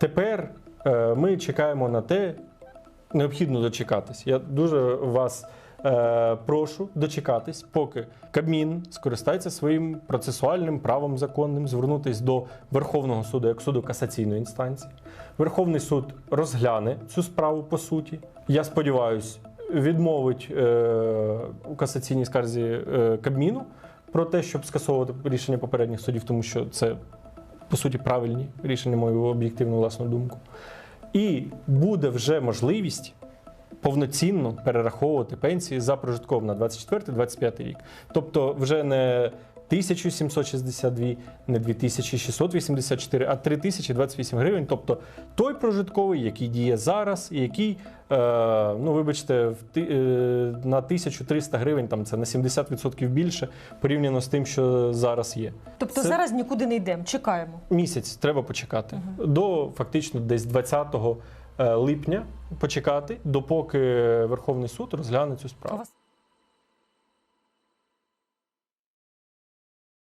Тепер е, ми чекаємо на те, необхідно дочекатись. Я дуже вас е, прошу дочекатись, поки Кабмін скористається своїм процесуальним правом законним звернутись до Верховного суду як суду касаційної інстанції. Верховний суд розгляне цю справу по суті. Я сподіваюся, відмовить е, у касаційній скарзі Кабміну про те, щоб скасовувати рішення попередніх судів, тому що це по суті правильні рішення, мою об'єктивну власну думку. І буде вже можливість повноцінно перераховувати пенсії за прожитковим на 24-25 рік. Тобто вже не 1762, не 2684, а 3028 гривень. Тобто той прожитковий, який діє зараз, і який, е, ну вибачте, е, на 1300 гривень, там це на 70% більше порівняно з тим, що зараз є. Тобто Це- зараз нікуди не йдемо, чекаємо. Місяць треба почекати. До фактично десь 20 е, липня почекати, допоки Верховний суд розгляне цю справу.